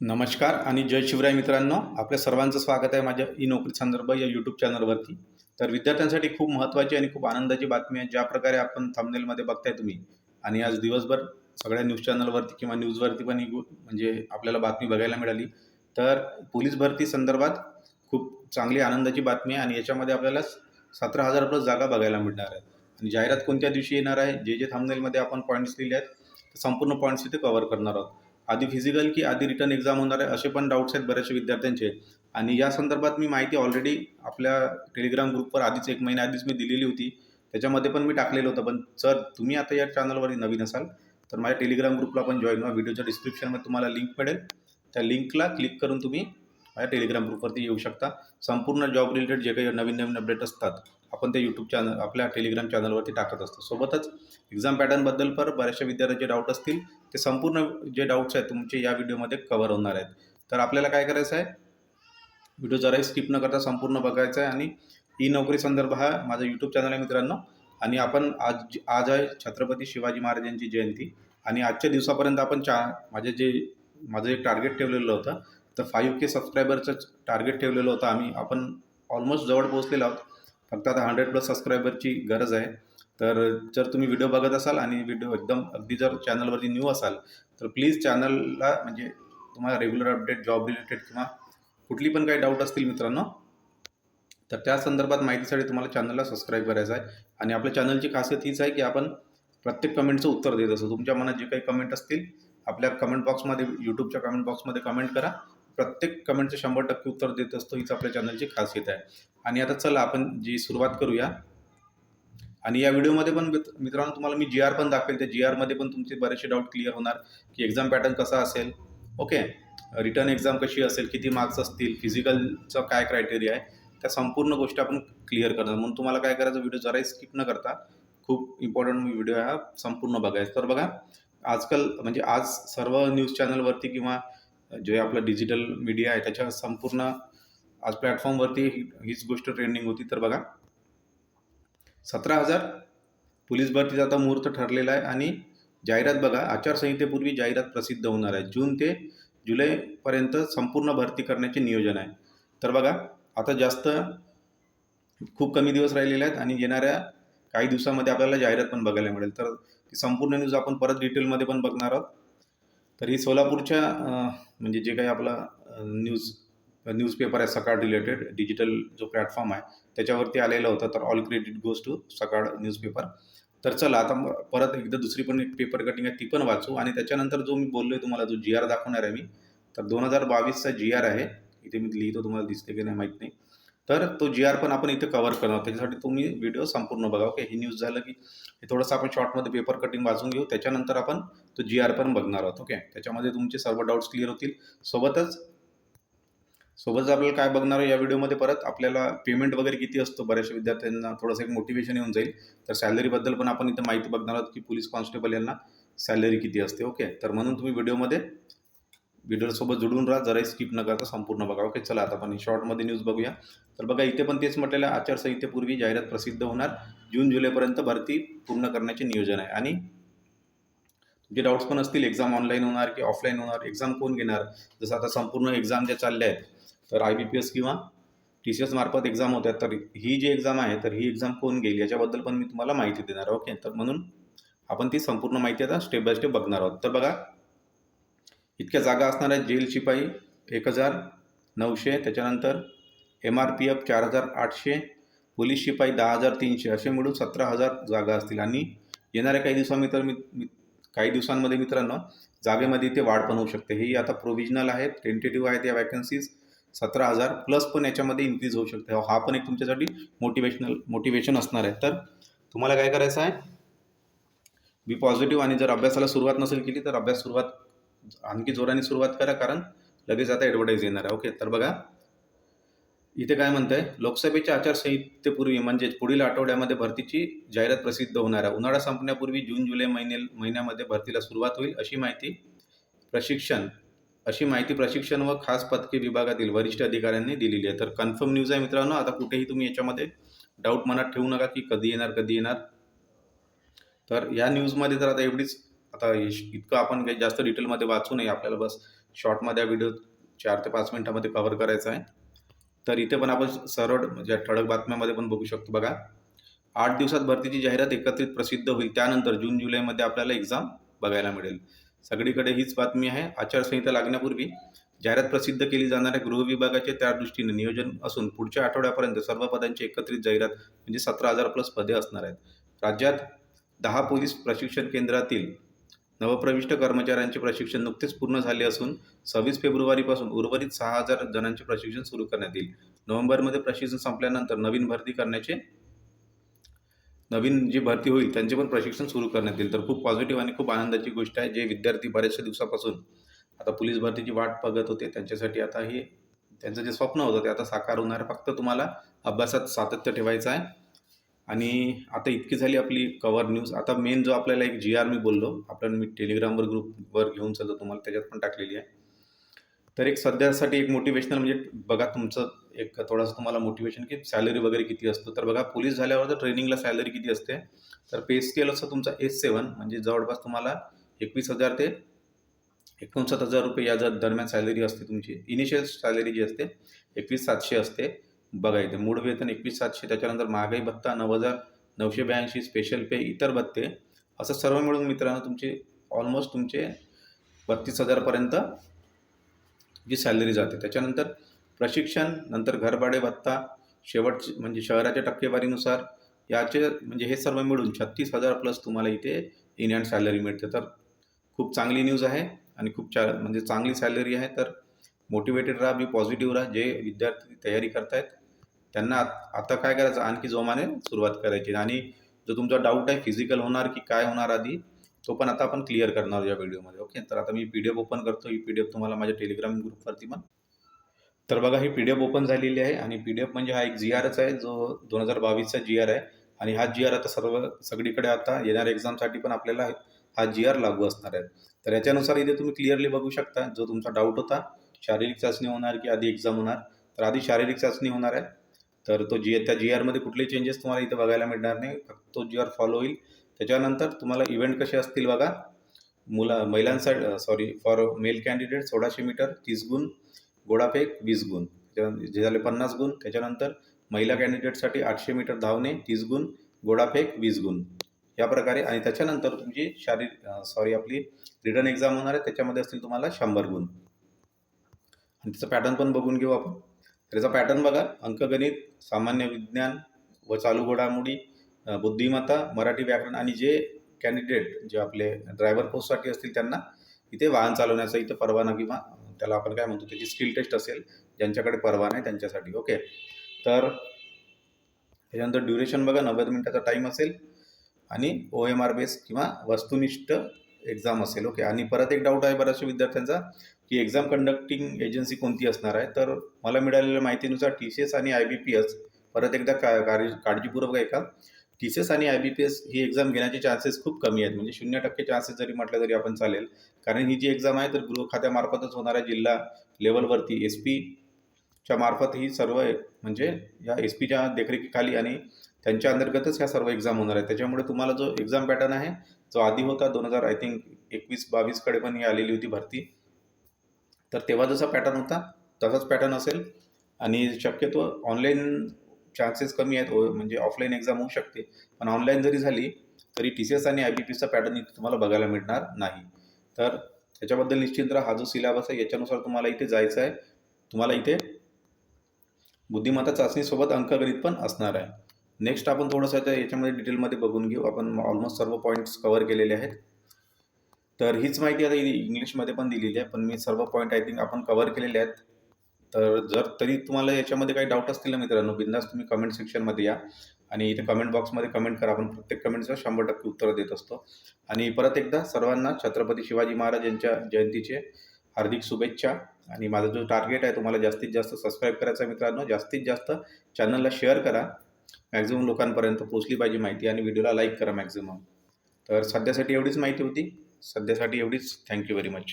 नमस्कार आणि जय शिवराय मित्रांनो. आपल्या सर्वांचं स्वागत आहे माझ्या ई नोकरी संदर्भ या यूट्यूब चॅनलवरती तर विद्यार्थ्यांसाठी खूप महत्त्वाची आणि खूप आनंदाची बातमी आहे ज्या प्रकारे आपण थंबनेलमध्ये बघताय तुम्ही. आणि आज दिवसभर सगळ्या न्यूज चॅनलवरती किंवा न्यूजवरती पण ही म्हणजे आपल्याला बातमी बघायला मिळाली. तर पोलीस भरती संदर्भात खूप चांगली आनंदाची बातमी आहे आणि याच्यामध्ये आपल्याला सतरा हजार प्लस जागा बघायला मिळणार आहे आणि जाहिरात कोणत्या दिवशी येणार आहे जे जे थंबनेलमध्ये आपण पॉईंट्स लिहिले आहेत संपूर्ण पॉईंट्स इथे कव्हर करणार आहोत. आधी फिजिकल की आधी रिटर्न एक्झाम होणार आहे असे पण डाऊट्स आहेत बऱ्याचशा विद्यार्थ्यांचे. आणि या संदर्भात मी माहिती ऑलरेडी आपल्या टेलिग्राम ग्रुपवर आधीच एक महिना आधीच मी दिलेली होती. त्याच्यामध्ये पण मी टाकलेलं होतं. पण सर तुम्ही आता या चॅनलवर नवीन असाल तर माझ्या टेलिग्राम ग्रुपला पण जॉईन व्हा. व्हिडिओच्या डिस्क्रिप्शनमध्ये तुम्हाला लिंक मिळेल. त्या लिंकला क्लिक करून तुम्ही माझ्या टेलिग्राम ग्रुपवरती येऊ शकता. संपूर्ण जॉब रिलेटेड जे काही नवीन नवीन अपडेट असतात आपण ते यूट्यूब चॅनल आपल्या टेलिग्राम चॅनलवरती टाकत असतो. सोबतच एक्झाम पॅटर्नबद्दल पण बऱ्याचशा विद्यार्थ्यांचे डाऊट असतील ते संपूर्ण जे डाऊट्स आहेत तुमचे या व्हिडिओमध्ये कव्हर होणार आहेत. तर आपल्याला काय करायचं आहे? व्हिडिओ जराही स्किप न करता संपूर्ण बघायचा आहे आणि ई नोकरी संदर्भ हा माझा यूट्यूब चॅनल आहे मित्रांनो. आणि आपण आज आज आहे छत्रपती शिवाजी महाराजांची जयंती. आणि आजच्या दिवसापर्यंत आपण चा माझे जे माझं एक टार्गेट ठेवलेलं होतं तर फाईव्ह के सबस्क्रायबरचं टार्गेट ठेवलेलं होतं. आम्ही आपण ऑलमोस्ट जवळ पोहोचलेलो आहोत. फक्त आता हंड्रेड प्लस सबस्क्रायबरची गरज आहे. तर जर तुम्ही व्हिडिओ बघत असाल आणि व्हिडिओ एकदम अगदी जर चॅनलवरती न्यू असाल तर प्लीज चॅनलला म्हणजे तुम्हाला रेग्युलर अपडेट जॉब रिलेटेड किंवा कुठली पण काही डाऊट असतील मित्रांनो तर त्या संदर्भात माहितीसाठी तुम्हाला चॅनलला सबस्क्राईब करायचं आहे. आणि आपल्या चॅनलची खासियत हीच आहे की आपण प्रत्येक कमेंटचं उत्तर देत असतो. तुमच्या मनात जे काही कमेंट असतील आपल्या कमेंट बॉक्समध्ये यूट्यूबच्या कमेंट बॉक्समध्ये कमेंट करा. प्रत्येक कमेंटचं शंभर टक्के उत्तर देत असतो. हीच आपल्या चॅनलची खासियत आहे. आणि आता चला आपण जी सुरुवात करूया. आणि या व्हिडिओमध्ये पण मित्रांनो तुम्हाला मी जी आर पण दाखवेल. त्या जी आरमध्ये पण तुमचे बरेचसे डाऊट क्लिअर होणार की एक्झाम पॅटर्न कसा असेल. ओके रिटर्न एक्झाम कशी असेल? किती मार्क्स असतील? फिजिकलचं काय क्रायटेरिया आहे? त्या संपूर्ण गोष्टी आपण क्लिअर करणार. म्हणून तुम्हाला काय करायचं व्हिडिओ जराही स्किप न करता खूप इम्पॉर्टंट व्हिडिओ हा संपूर्ण बघायचा. तर बघा आजकाल म्हणजे आज सर्व न्यूज चॅनलवरती किंवा जे आपलं डिजिटल मीडिया आहे त्याच्या संपूर्ण आज प्लॅटफॉर्मवरती ही- हीच गोष्ट ट्रेंडिंग होती तर बघा. सतरा हजार. पोलीस भरतीचा आता मुहूर्त ठरलेला आहे आणि जाहिरात बघा आचारसंहितेपूर्वी जाहिरात प्रसिद्ध होणार आहे. जून ते जुलैपर्यंत संपूर्ण भरती करण्याचे नियोजन आहे. तर बघा आता जास्त खूप कमी दिवस राहिलेले आहेत आणि येणाऱ्या काही दिवसामध्ये आपल्याला जाहिरात पण बघायला मिळेल. तर ती संपूर्ण न्यूज आपण परत डिटेलमध्ये पण बघणार आहोत. तर ही सोलापूरच्या म्हणजे जे काही आपला न्यूज न्यूजपेपर आहे सकाळ रिलेटेड डिजिटल जो प्लॅटफॉर्म आहे त्याच्यावरती आलेलं होतं तर all credit goes to Sakal newspaper तर चला आता परत एकदा दुसरी पण एक पेपर कटिंग आहे ती पण वाचू. आणि त्याच्यानंतर जो मी बोललो आहे तुम्हाला जो जी आर दाखवणार आहे मी तर दोन हजार बावीसचा जी आर आहे. इथे मी लिहितो तुम्हाला दिसते की नाही माहीत नाही. तर तो जी आर पण आपण इथे कव्हर करणार त्याच्यासाठी तुम्ही व्हिडिओ संपूर्ण बघा ओके हे न्यूज झालं की हे थोडंसं आपण शॉर्टमध्ये पेपर कटिंग वाचून घेऊ. त्याच्यानंतर आपण तो जी आर पण बघणार आहोत ओके त्याच्यामध्ये तुमचे सर्व डाऊट्स क्लिअर होतील. सोबतच सोबतच आपल्याला काय बघणार या व्हिडिओमध्ये परत आपल्याला पेमेंट वगैरे किती असतो? बऱ्याचशा विद्यार्थ्यांना थोडंसं एक मोटिवेशन येऊन जाईल. तर सॅलरीबद्दल पण आपण इथं माहिती बघणार आहोत की पोलीस कॉन्स्टेबल यांना सॅलरी किती असते ओके तर म्हणून तुम्ही व्हिडिओमध्ये व्हिडिओसोबत जुडून राहा जराही स्किप न करता संपूर्ण बघा ओके चला आता आपण शॉर्टमध्ये न्यूज बघूया. तर बघा इथे पण तेच म्हटलेलं आचारसंहितेपूर्वी जाहिरात प्रसिद्ध होणार. जून जुलैपर्यंत भरती पूर्ण करण्याचे नियोजन आहे. आणि जे डाऊट्स पण असतील एक्झाम ऑनलाईन होणार की ऑफलाईन होणार एक्झाम कोण घेणार? जसं आता संपूर्ण एक्झाम ज्या चालल्या आहेत तर आय बी पी एस किंवा टी सी एस मार्फत एक्झाम होत्या. तर ही जी एक्झाम आहे तर ही एक्झाम कोण घेईल याच्याबद्दल पण मी तुम्हाला माहिती देणार आहे. ओके तर म्हणून आपण ती संपूर्ण माहिती आता स्टेप बाय स्टेप बघणार आहोत. तर बघा इतक्या जागा असणार आहेत. जेल शिपाई एक हजार नऊशे त्याच्यानंतर एम आर पी एफ चार हजार आठशे पोलीस शिपाई दहा हजार तीनशे असे मिळून सतरा हजार जागा असतील. आणि येणाऱ्या काही दिवसांमध्ये तर मी मी काही दिवसांमध्ये मित्रांनो जागेमध्ये इथे वाढ पण होऊ शकते. ही आता प्रोव्हिजनल आहेत टेंटेटिव्ह आहेत या वॅकन्सीज सतरा हजार प्लस पण याच्यामध्ये इन्क्रीज होऊ शकते. हा पण एक तुमच्यासाठी मोटिवेशनल मोटिवेशन असणार आहे. तर तुम्हाला काय करायचं आहे? बी पॉझिटिव्ह आणि जर अभ्यासाला सुरुवात नसेल केली तर अभ्यास सुरुवात आणखी जोराने सुरुवात करा कारण लगेच आता ॲडव्हर्टाईज येणार आहे. ओके तर बघा. इथे काय म्हणतंय? लोकसभेच्या आचारसंहितेपूर्वी म्हणजे पुढील आठवड्यामध्ये भरतीची जाहिरात प्रसिद्ध होणार आहे. उन्हाळा संपण्यापूर्वी जून जुलै महिने महिन्यामध्ये भरतीला सुरुवात होईल अशी माहिती प्रशिक्षण अशी माहिती प्रशिक्षण व खास पथके विभागातील वरिष्ठ अधिकाऱ्यांनी दिलेली आहे. तर कन्फर्म न्यूज आहे मित्रांनो. आता कुठेही तुम्ही याच्यामध्ये डाऊट मनात ठेवू नका की कधी येणार कधी येणार. तर या न्यूजमध्ये तर आता एवढीच आता इतकं आपण काही जास्त डिटेलमध्ये वाचू नये. आपल्याला बस शॉर्टमध्ये हा व्हिडिओ चार ते पाच मिनिटामध्ये कव्हर करायचा आहे. तर इथे पण आपण सरळ म्हणजे ठळक बातम्यामध्ये पण बघू शकतो बघा. आठ दिवसात भरतीची जाहिरात एकत्रित प्रसिद्ध होईल. त्यानंतर जून जुलैमध्ये आपल्याला एक्झाम बघायला मिळेल. सगळीकडे हीच बातमी आहे. आचारसंहिता लागण्यापूर्वी जाहिरात प्रसिद्ध केली जाणाऱ्या गृहविभागाचे गृह विभागाचे त्या दृष्टीने नियोजन असून पुढच्या आठवड्यापर्यंत सर्व पदांची एकत्रित जाहिरात म्हणजे सतरा हजार प्लस पदे असणार आहेत. राज्यात दहा पोलीस प्रशिक्षण केंद्रातील नवप्रविष्ट कर्मचाऱ्यांचे प्रशिक्षण नुकतेच पूर्ण झाले असून सव्वीस फेब्रुवारीपासून उर्वरित सहा हजार जणांचे प्रशिक्षण सुरू करण्यात येईल. नोव्हेंबरमध्ये प्रशिक्षण संपल्यानंतर नवीन भरती करण्याचे नवीन जी भरती होईल त्यांचे पण प्रशिक्षण सुरू करण्यात येईल. तर खूप पॉझिटिव्ह आणि खूप आनंदाची गोष्ट आहे जे विद्यार्थी बऱ्याचशा दिवसापासून आता पोलीस भरतीची वाट बघत होते त्यांच्यासाठी आता हे त्यांचं जे स्वप्न होतं ते आता साकार होणार फक्त तुम्हाला अभ्यासात सातत्य ठेवायचं आहे. आणि आता इतकी झाली आपली कवर न्यूज आता मेन जो आपल्याला एक जी आर मी बोललो आपण मी टेलिग्रामवर ग्रुपवर घेऊन चालतो तुम्हाला त्याच्यात पण टाकलेली आहे. तर एक सध्यासाठी एक मोटिवेशनल म्हणजे बघा तुमचं एक थोडंसं तुम्हाला मोटिवेशन की सॅलरी वगैरे किती असतो. तर बघा पोलीस झाल्यावर तर ट्रेनिंगला सॅलरी किती असते? तर पे स्केल असं तुमचा एस सेवन म्हणजे जवळपास तुम्हाला एकवीस हजार ते एकोणसाठ हजार रुपये या जर दरम्यान सॅलरी असते तुमची. इनिशियल सॅलरी जी असते एकवीस सातशे असते. बघा इथे मूळ वेतन एकवीस सातशे त्याच्यानंतर महागाई भत्ता नऊ हजार नऊशे ब्याऐंशी स्पेशल पे इतर भत्ते. असं सर्व मिळून मित्रांनो तुमचे ऑलमोस्ट तुमचे बत्तीस हजारपर्यंत जी सॅलरी जाते. त्याच्यानंतर प्रशिक्षण नंतर घरभाडे भत्ता शेवट म्हणजे शहराच्या टक्केवारीनुसार याचे म्हणजे हे सर्व मिळून छत्तीस हजार प्लस तुम्हाला इथे इन अँड सॅलरी मिळते. तर खूप चांगली न्यूज आहे आणि खूप चा म्हणजे चांगली सॅलरी आहे. तर मोटिवेटेड राहा मी पॉझिटिव्ह राहा. जे विद्यार्थी तयारी करतायत त्यांना आता काय करायचं? आणखी जोमाने सुरुवात करायची. आणि जो तुमचा डाऊट आहे फिजिकल होणार की काय होणार आधी तो पण आता आपण क्लिअर करणार या व्हिडिओमध्ये ओके तर आता मी पी डी एफ ओपन करतो. ही पी डी एफ तुम्हाला माझ्या टेलिग्राम ग्रुपवरती पण. तर बघा ही पी डी एफ ओपन झालेली आहे आणि पी डी एफ म्हणजे हा एक जी आरच आहे जो दोन हजार बावीसचा जी आर आहे. आणि हा जी आर आता सर्व सगळीकडे आता येणाऱ्या एक्झामसाठी पण आपल्याला हा जी आर लागू असणार आहे. तर याच्यानुसार इथे तुम्ही क्लिअरली बघू शकता जो तुमचा डाऊट होता शारीरिक चाचणी होणार की आधी एक्झाम होणार. तर आधी शारीरिक चाचणी होणार आहे. तर तो जी त्या जी आरमध्ये कुठले चेंजेस तुम्हाला इथे बघायला मिळणार नाही. फक्त तो जी आर फॉलो होईल. त्याच्यानंतर तुम्हाला इव्हेंट कसे असतील बघा. मुला महिलांसाठी सॉरी फॉर मेल कॅन्डिडेट सोळाशे मीटर तीस गुण गोडाफेक वीस गुण. जे झाले पन्नास गुण त्याच्यानंतर महिला कॅन्डिडेटसाठी आठशे मीटर धावणे तीस गुण गोडाफेक वीस गुण. या प्रकारे आणि त्याच्यानंतर तुमची शारीर सॉरी आपली रिटर्न एक्झाम होणार आहे. त्याच्यामध्ये असतील तुम्हाला शंभर गुण. आणि त्याचा पॅटर्न पण बघून घेऊ आपण. त्याचा पॅटर्न बघा. अंकगणित सामान्य विज्ञान व चालू घोडामोडी बुद्धिमत्ता मराठी व्याकरण आणि जे कॅन्डिडेट जे आपले ड्रायव्हर पोस्टसाठी असतील त्यांना इथे वाहन चालवण्याचा इथं परवाना किंवा त्याला आपण काय म्हणतो त्याची स्किल टेस्ट असेल ज्यांच्याकडे परवाना आहे त्यांच्यासाठी ओके तर त्याच्यानंतर ड्युरेशन बघा नव्वद मिनिटाचा टाईम असेल आणि ओ एम आर बेस किंवा वस्तुनिष्ठ एक्झाम असेल ओके आणि परत एक डाऊट आहे बऱ्याचशा विद्यार्थ्यांचा की एक्झाम कंडक्टिंग एजन्सी कोणती असणार आहे? तर मला मिळालेल्या माहितीनुसार टी सी एस आणि आय बी पी एस परत एकदा का कार्य काळजीपूर्वक ऐका. टी सी एस आणि आय बी पी एस ही एक्झाम घेण्याचे चान्सेस खूप कमी आहेत. म्हणजे शून्य टक्के चान्सेस जरी म्हटलं तरी आपण चालेल. कारण ही जी एक्झाम आहे तर गृह खात्यामार्फतच होणार आहे जिल्हा लेवलवरती एस पीच्या मार्फत ही सर्व म्हणजे या एस पीच्या देखरेखीखाली आणि त्यांच्या अंतर्गतच ह्या सर्व एक्झाम होणार आहे त्याच्यामुळे तुम्हाला जो एक्झाम पॅटर्न आहे जो आधी होता दोन हजार आय थिंक एकवीस बावीसकडे पण ही आलेली होती भरती. तर तेव्हा जसा पॅटर्न होता तसाच पॅटर्न असेल. आणि शक्यतो ऑनलाईन चान्सेस कमी आहेत. ओ- म्हणजे ऑफलाईन एक्झाम होऊ शकते. पण ऑनलाईन जरी झाली तरी टी सी एस आणि आय बी पीचा पॅटर्न इथे तुम्हाला बघायला मिळणार नाही. तर त्याच्याबद्दल निश्चित राहा. हा जो सिलेबस आहे याच्यानुसार तुम्हाला इथे जायचं आहे. तुम्हाला इथे बुद्धिमत्ता चाचणीसोबत अंकगणित पण असणार आहे. नेक्स्ट आपण थोडंसं आता याच्यामध्ये डिटेलमध्ये बघून घेऊ. आपण ऑलमोस्ट सर्व पॉईंट्स कवर केलेले आहेत. तर हीच माहिती आता इंग्लिशमध्ये पण दिलेली आहे. पण मी सर्व पॉईंट आय थिंक आपण कवर केलेले आहेत. तर जर तरी तुम्हाला याच्यामध्ये काही डाऊट असतील ना मित्रांनो बिंदास तुम्ही कमेंट सेक्शनमध्ये या. आणि इथे कमेंट बॉक्समध्ये कमेंट करा. आपण प्रत्येक कमेंटचं शंभर टक्के उत्तर देत असतो. आणि परत एकदा सर्वांना छत्रपती शिवाजी महाराज यांच्या जयंतीचे हार्दिक शुभेच्छा. आणि माझा जो टार्गेट आहे तुम्हाला जास्तीत जास्त सबस्क्राईब करायचा मित्रांनो. जास्तीत जास्त चॅनलला शेअर करा. मॅक्झिमम लोकांपर्यंत पोचली पाहिजे माहिती आणि व्हिडिओला लाईक करा मॅक्झिमम तर सध्यासाठी एवढीच माहिती होती. सध्यासाठी एवढीच. Thank you very much